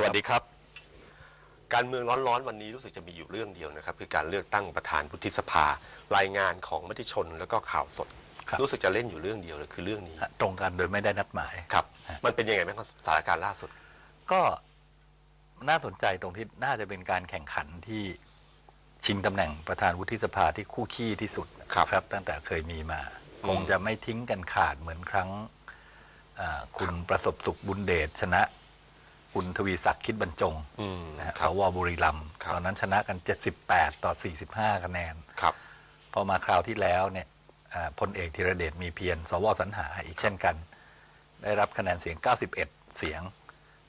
สวัสดีสวัสดีครับ การเมืองร้อนๆ วันนี้รู้สึกจะมีอยู่เรื่องเดียวนะครับ คือการเลือกตั้งประธานวุฒิสภา รายงานของมติชนแล้วก็ข่าวสด ครับ รู้สึกจะเล่นอยู่เรื่องเดียวเลยคือเรื่องนี้ฮะตรงกันโดยไม่ได้นัดหมาย ครับฮะมันเป็นยังไงบ้างครับสถานการณ์ล่าสุด ก็น่าสนใจตรงที่น่าจะเป็นการแข่งขันที่ชิงตำแหน่งประธานวุฒิสภาที่คู่ขี้ที่สุดครับครับตั้งแต่เคยมีมา อืม คงจะไม่ทิ้งกันขาดเหมือนครั้งอ่าคุณประสบสุขบุญเดชชนะ คุณทวีศักดิ์คิดบรรจงอืมนะฮะคสรับวบุรีรัมย์ครับตอนนั้นชนะกัน 78 ต่อ 45 คะแนนครับพอมาคราวที่แล้วเนี่ยอ่าพลเอกธีรเดชมีเพียรสวสรรหาอีกเช่นกัน ได้รับคะแนนเสียง 91 เสียง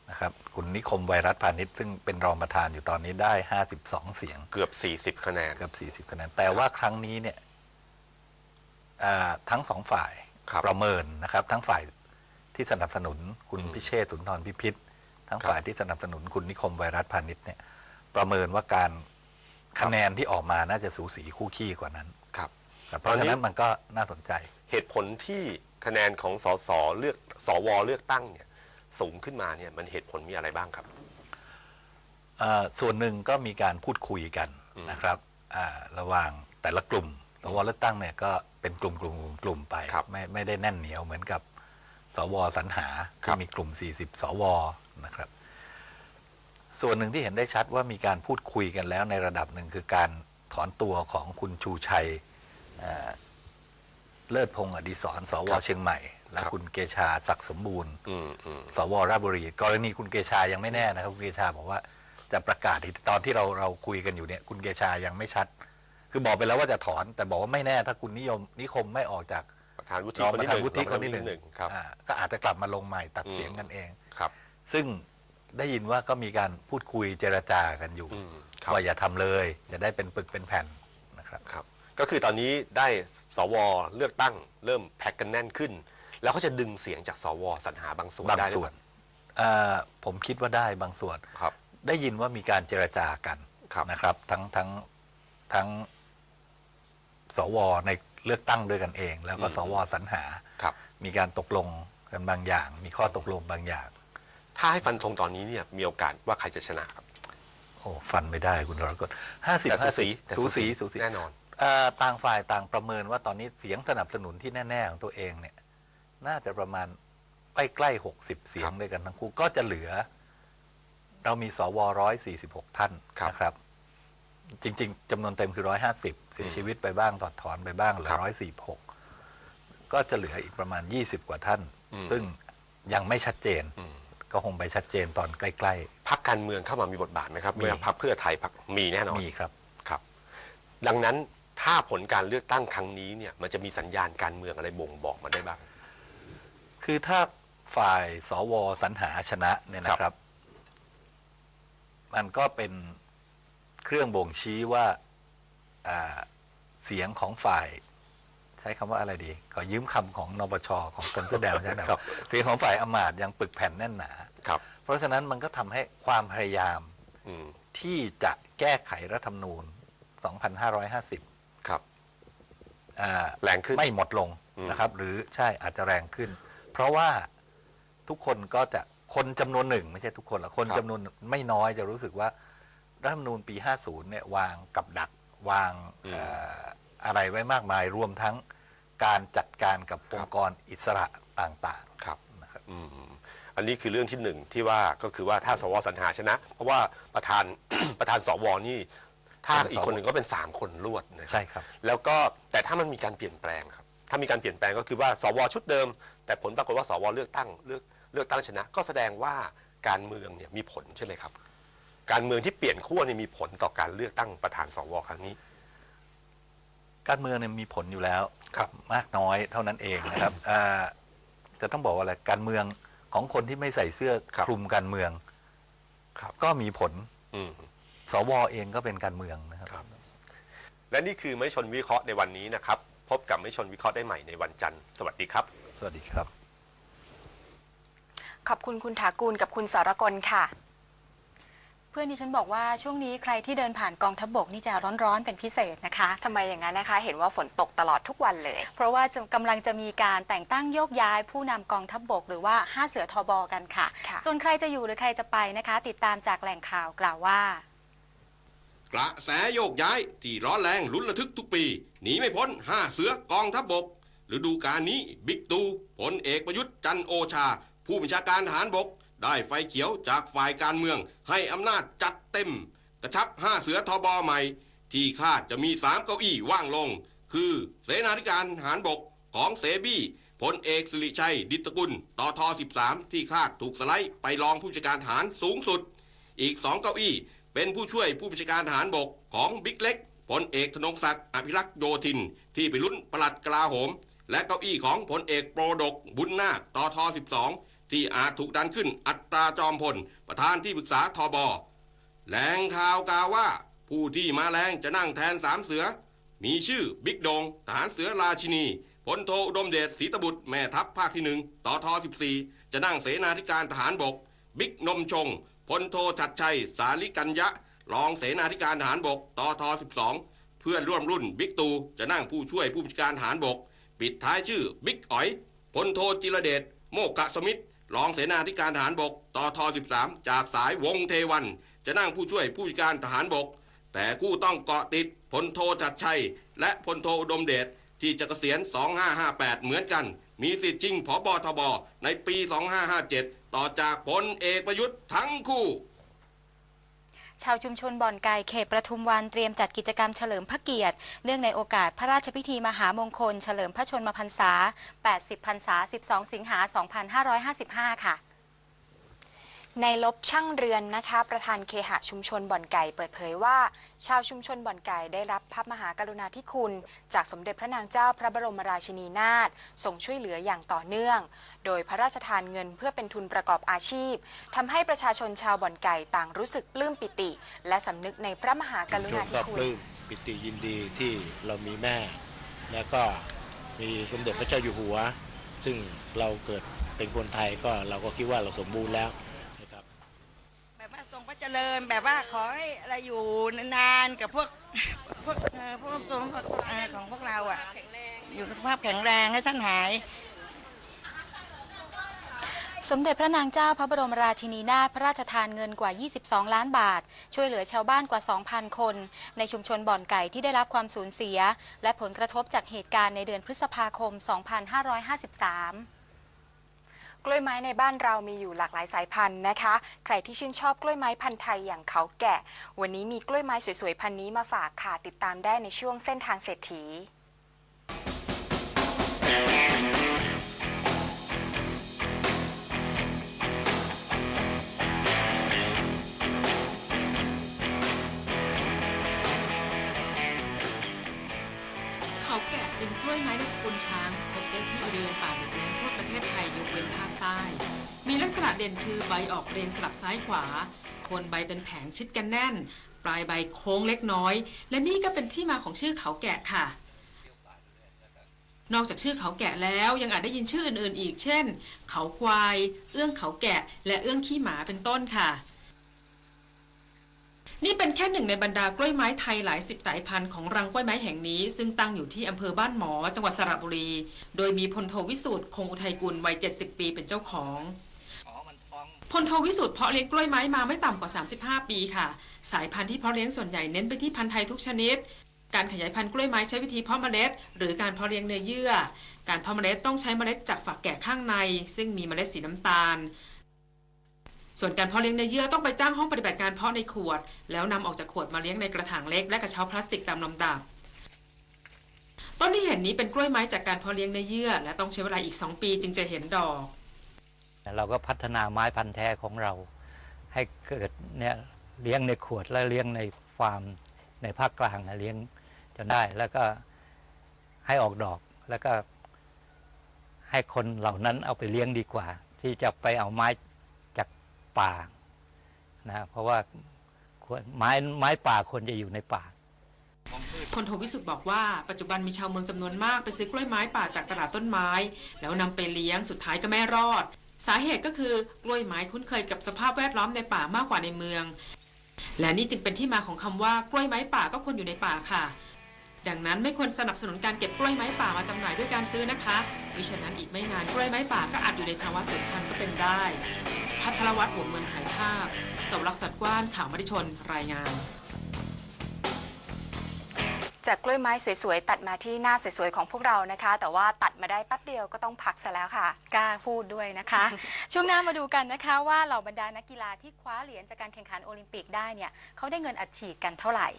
นะครับคุณนิคมไวรัสพาณิชย์ซึ่งเป็นรองประธานอยู่ตอนนี้ได้ 52 เสียง เกือบ 40 คะแนน เกือบ 40 คะแนน แต่ว่าครั้งนี้เนี่ยอ่าทั้งสองฝ่ายครับประเมินนะครับ ทั้งฝ่ายที่สนับสนุนคุณอืมพิเชษฐ์สุนทรพิพิธ ทั้งครับฝ่ายที่สนับสนุนคุณนิคมไวรัสพาณิชย์เนี่ยประเมินว่าการคะแนนที่ออกมาน่าจะสูสีคู่ขี้กว่านั้นครับครับเพราะตอนนี้ฉะนั้นมันก็น่าสนใจ เหตุผลที่คะแนนของสสเลือกสวเลือกตั้งเนี่ยสูงขึ้นมาเนี่ยมันเหตุผลมีอะไรบ้างครับเอ่อส่วนหนึ่งก็มีการพูดคุยกันอืมนะครับอ่าระหว่างแต่ละกลุ่มสวเลือกตั้งเนี่ยก็เป็นกลุ่มกลุ่มกลุ่มไปครับไม่ไม่ได้แน่นเหนียวเหมือนกับ สวสรรหาครัที่บมีกลุ่ม 40 สวนะครับ ส่วนหนึ่งที่เห็นได้ชัดว่ามีการพูดคุยกันแล้วในระดับหนึ่งคือการถอนตัวของคุณชูชัยอ่าเลิศพงศ์อดิศรสวเชียงใหม่ และครับคุณเกชาศักดิ์สมบูรณ์อืมอืมสวราชบุรี กรณีคุณเกชายังไม่แน่นะครับ คุณเกชาบอกว่าจะประกาศอีกตอนที่เราเราคุยกันอยู่เนี่ยคุณเกชายังไม่ชัด คือบอกไปแล้วว่าจะถอน แต่บอกว่าไม่แน่ถ้าคุณนิยมนิคมไม่ออกจากประ ธานวุฒิรองคนประที่ธาหนนึ่งวุฒิรคองนที่หนึ่งหนึ่งครับอ่าก็อาจจะกลับมาลงใหม่ตัดอืมเสียงกันเอง ครับ ซึ่งได้ยินว่าก็มีการพูดคุยเจรจากันอยู่อืมครับ ว่าอย่าทำเลยจะได้เป็นปึกเป็นแผ่นนะครับ ครับก็คือตอนนี้ได้สวเลือกตั้งเริ่มแพ็กกันแน่นขึ้น แล้วเขาจะดึงเสียงจากสวสรรหาบางส่วนบางได้หรือส่วเปนล่อ่าผมคิดว่าได้บางส่วนครับ ได้ยินว่ามีการเจรจากันครับ นะครับ ทั้งทั้งทั้งสวใน เลือกตั้งด้วยกันเอง แล้วก็อืมสวสรรหา ครับ มีการตกลงกันบางอย่าง มีข้อตกลงบางอย่าง ถ้าให้ฟันธงตอนนี้เนี่ยมีโอกาสว่าใครจะชนะครับ โอ้ฟันไม่ได้คุณรกฎห้าสิบแต่สูห้าสีสิบแต่สูสีสูสีแน่นอน เอ่อต่างฝ่ายต่างประเมินว่าตอนนี้เสียงสนับสนุนที่แน่ ๆ ของตัวเองเนี่ย น่าจะประมาณใกล้ๆหกสิบเสียครังบด้วยกันทั้งคู่ก็จะเหลือ เรามีสวร้อยสี่สิบหกท่านครับ นะครับ จริง ๆจำนวนเต็มคือร้อยห้าสิบเสียชีวิตไปบ้างถอดถอนไปบ้างเหลือครับร้อยสี่หกก็จะเหลืออีกประมาณยี่สิบกว่าท่านอืมซึ่งยังไม่ชัดเจนอืมก็คงไปชัดเจนตอนใกล้พักการเมืองเข้ามามีบทบาทไหมครับมีเมื่อพักเพื่อไทยพักมีแน่นอนๆมีครับครับ ดังนั้นถ้าผลการเลือกตั้งครั้งนี้เนี่ยมันจะมีสัญญาณการเมืองอะไรบ่งบอกมาได้บ้าง คือถ้าฝ่ายสวสรรหาชนะเนี่ยนะครับ มันก็เป็นเค รื่องบ่งชี้ว่าอ่าเสียงของฝ่าย ใช้คำว่าอะไรดี ขอยืมคำของนปชของคนเสื้อแดงใช่ไหมครับเสียงของฝ่ายอำมาตย์ยังปึกแผ่นแน่นหนาครับ เพราะฉะนั้นมันก็ทำให้ความพยายามอืมที่จะแก้ไขรัฐธรรมนูญ 2550 ครับอ่าแรงขึ้นไม่หมดลงอืมนะครับ หรือใช่อาจจะแรงขึ้น เพราะว่าทุกคนก็จะคนจำนวนหนึ่ง ไม่ใช่ทุกคนละคนจำนวนไม่น้อยจะรู้สึกว่า รัฐธรรมนูญปี 50 เนี่ยวางกับดักวางเอ่ออะไรไว้มากมายรวมทั้งการจัดการกับองค์กรอิสระต่างครับ ๆนะครับ อืมอันนี้คือเรื่องที่หนึ่งที่ว่าก็คือว่าถ้าสวสรรหาชนะ เพราะว่าประธาน ประธานสวนี่ ถ้าเป็นอีกคนหนึ่งก็เป็นสามคนรวดนะครัใช่ครับ แล้วก็แต่ถ้ามันมีการเปลี่ยนแปลงครับ ถ้ามีการเปลี่ยนแปลงก็คือว่าสวชุดเดิม แต่ผลปรากฏว่าสวเลือกตั้งเลือกเลือกตั้งชนะ ก็แสดงว่าการเมืองเนี่ยมีผลใช่ไหมครับ การเมืองที่เปลี่ยนขั้วเนี่ยมีผลต่อการเลือกตั้งประธานสวครั้งนี้ การเมืองเนี่ยมีผลอยู่แล้วครับ มากน้อยเท่านั้นเองนะครับอ่าจะต้องบอกว่าอะไรการเมืองของคนที่ไม่ใส่เสื้อครับ คลุมการเมือง ครับก็มีผลอืม สวเองก็เป็นการเมืองนะครับ ครับ และนี่คือไม่ชนวิเคราะห์ในวันนี้นะครับ พบกับไม่ชนวิเคราะห์ได้ใหม่ในวันจันทร์ สวัสดีครับ สวัสดีครับ ขอบคุณคุณถากูลกับคุณสรกลค่ะ เพื่อนดิฉันบอกว่าช่วงนี้ใครที่เดินผ่านกองทัพบกนี่จะร้อนๆเป็นพิเศษนะคะ ทำไมอย่างนั้นนะคะ เห็นว่าฝนตกตลอดทุกวันเลย เพราะว่าจะกำลังจะมีการแต่งตั้งโยกย้ายผู้นำกองทัพบก หรือว่าห้าเสือทบกันค่ะ ค่ะ ส่วนใครจะอยู่หรือใครจะไปนะคะ ติดตามจากแหล่งข่าวกล่าวว่า กระแสโยกย้ายที่ร้อนแรงลุ้นระทึกทุกปี หนีไม่พ้นห้าเสือกองทัพบกฤดูกาลนี้บิ๊กตูพลเอกประยุทธ์จันทร์โอชา ผู้บัญชาการทหารบก ได้ไฟเขียวจากฝ่ายการเมือง ให้อำนาจจัดเต็ม กระชับห้าเสือทบใหม่ ที่คาดจะมีสามเก้าอี้ว่างลง คือเสนาธิการทหารบกของเสบี้พลเอกสิริชัย ดิตกุลตอทอ13 ที่คาดถูกสไลด์ไปรองผู้บัญชาการทหารสูงสุด อีกสองเก้าอี้เป็นผู้ช่วยผู้บัญชาการทหารบกของบิ๊กเล็กพลเอกธนงศักดิ์อภิรักษ์โยธิน ที่ไปลุ้นปลัดกลาโหม และเก้าอี้ของพลเอกโปรดกบุญนาคต่อทอ12 ที่อาจถูกดันขึ้นอัตราจอมพล ประธานที่ปรึกษาทบแหล่งข่าวกล่าวว่า ผู้ที่มาแรงจะนั่งแทนสามเสือ มีชื่อบิ๊กโดงทหารเสือราชินีพลโทอุดมเดชศรีตบุตรแม่ทัพภาคที่หนึ่งตท14 จะนั่งเสนาธิการทหารบก บิ๊กนมชงพลโทชัดชัย สาลิกัญญะ รองเสนาธิการทหารบกตท12 เพื่อนร่วมรุ่นบิ๊กตูจะนั่งผู้ช่วยผู้บัญชาการทหารบก ปิดท้ายชื่อบิ๊กอ๋อยพลโทจิรเดชโมกะสมิทธ รองเสนาธิการทหารบกตท13 จากสายวงเทวัน จะนั่งผู้ช่วยผู้จัดการทหารบก แต่คู่ต้องเกาะติดพลโทจัดชัย และพลโทอุดมเดชที่จะเกษียณ 2558 เหมือนกัน มีสิทธิ์จริงผบทบในปี 2557 ต่อจากพลเอกประยุทธ์ทั้งคู่ ชาวชุมชนบ่อนไก่เขตประทุมวันเตรียมจัดกิจกรรมเฉลิมพระเกียรติ เนื่องในโอกาสพระราชพิธีมหามงคล เฉลิมพระชนมพรรษา 80 พรรษา 12 สิงหา 2555 ค่ะ ในลบช่างเรือนนะคะ ประธานเคหะชุมชนบ่อนไก่เปิดเผยว่า ชาวชุมชนบ่อนไก่ได้รับพระมหากรุณาธิคุณ จากสมเด็จพระนางเจ้าพระบรมราชินีนาถทรงช่วยเหลืออย่างต่อเนื่อง โดยพระราชทานเงินเพื่อเป็นทุนประกอบอาชีพทำให้ประชาชนชาวบ่อนไก่ต่างรู้สึกปลื้มปิติ และสำนึกในพระมหากรุณาธิก็คุปลื้มปิติยินดีที่เรามีแม่ แล้วก็มีสมเด็จพระเจ้าอยู่หัว ซึ่งเราเกิดเป็นคนไทยก็เราก็คิดว่าเราสมบูรณ์แล้วนะครับ แบบว่าท จริญแบบว่าขอให้อะไรอยู่นานๆกับพวกพวกเอ่อพวกตัวพวกเอ่อของพวกเราอะ อยู่กับสภาพแข็งแรงให้ท่านหาย สมเด็จพระนางเจ้าพระบรมราชินีนาถพระราชทานเงินกว่า 22 ล้านบาท ช่วยเหลือชาวบ้านกว่า 2,000 คน ในชุมชนบ่อนไก่ที่ได้รับความสูญเสีย และผลกระทบจากเหตุการณ์ในเดือนพฤษภาคม 2553 กล้วยไม้ในบ้านเรามีอยู่หลากหลายสายพันธุ์นะคะ ใครที่ชื่นชอบกล้วยไม้พันธุ์ไทยอย่างเขาแกะ วันนี้มีกล้วยไม้สวยๆพันธุ์นี้มาฝากค่ะ ติดตามได้ในช่วงเส้นทางเศรษฐี เป็นกล้วยไม้ในสกุลช้างพบได้ที่บริเวณป่าเลี้ยทั่วประเทศไทยยกเว้นภาคใต้ มีลักษณะเด่นคือใบออกเรียงสลับซ้ายขวาโคนใบเป็นแผงชิดกันแน่น ปลายใบโค้งเล็กน้อย และนี่ก็เป็นที่มาของชื่อเขาแกะค่ะ นอกจากชื่อเขาแกะแล้วยังอาจได้ยินชื่ออื่นๆ อีก เช่น เขาควาย เอื้องเขาแกะ และเอื้องขี้หมาเป็นต้นค่ะ นี่เป็นแค่หนึ่งในบรรดากล้วยไม้ไทยหลายสิบสายพันธุ์ของรังกล้วยไม้แห่งนี้ ซึ่งตั้งอยู่ที่อำเภอบ้านหมอ จังหวัดสระบุรี โดยมีพลโทวิสุทธ์คงอุทัยกุลวัย 70 ปีเป็นเจ้าของพลโทวิสุทธ์เพาะเลี้ยงกล้วยไม้มาไม่ต่ำกว่า 35 ปีค่ะ สายพันธุ์ที่เพาะเลี้ยงส่วนใหญ่เน้นไปที่พันธุ์ไทยทุกชนิด การขยายพันธุ์กล้วยไม้ใช้วิธีเพาะเมล็ด หรือการเพาะเลี้ยงเนื้อเยื่อ การเพาะเมล็ดต้องใช้เมล็ดจากฝักแก่ข้างใน ซึ่งมีเมล็ดสีน้ำตาล ส่วนการเพาะเลี้ยงเนื้อเยื่อต้องไปจ้างห้องปฏิบัติการเพาะในขวด แล้วนำออกจากขวดมาเลี้ยงในกระถางเล็กและกระเช้าพลาสติกตามลำดับต้นที่เห็นนี้เป็นกล้วยไม้จากการเพาะเลี้ยงเนื้อเยื่อ และต้องใช้เวลาอีก 2 ปีจึงจะเห็นดอก เราก็พัฒนาไม้พันธุ์แท้ของเรา ให้เกิดเนี่ยเลี้ยงในขวดและเลี้ยงในฟาร์มในภาคกลางเลี้ยงจนได้แล้วก็ให้ออกดอกแล้วก็ให้คนเหล่านั้นเอาไปเลี้ยงดีกว่า ที่จะไปเอาไม้ ป่านะเพราะว่าไม้ไม้ป่าควรจะอยู่ในป่าพลโทวิสุทธ์บอกว่าปัจจุบันมีชาวเมืองจำนวนมากไปซื้อกล้วยไม้ป่าจากตลาดต้นไม้ แล้วนำไปเลี้ยงสุดท้ายก็ไม่รอด สาเหตุก็คือกล้วยไม้คุ้นเคยกับสภาพแวดล้อมในป่ามากกว่าในเมือง และนี่จึงเป็นที่มาของคำว่ากล้วยไม้ป่าก็ควรอยู่ในป่าค่ะ ดังนั้นไม่ควรสนับสนุนการเก็บกล้วยไม้ป่ามาจำหน่ายด้วยการซื้อนะคะมิฉะนั้นอีกไม่นานกล้วยไม้ป่าก็อาจอยู่ในภาวะสูญพันธุ์ก็เป็นได้ พัทรวัตรหัวเมืองถ่ายภาพสวรักษ์สัตว์กว้านข่าวมติชนรายงาน จากกล้วยไม้สวยๆ ตัดมาที่หน้าสวยๆ ของพวกเรานะคะ แต่ว่าตัดมาได้แป๊บเดียวก็ต้องพักซะแล้วค่ะ กล้าพูดด้วยนะคะ ช่วงหน้ามาดูกันนะคะว่าเหล่าบรรดานักกีฬาที่คว้าเหรียญจากการแข่งขันโอลิมปิกได้เนี่ยเขาได้เงินอัดฉีดกันเท่าไหร่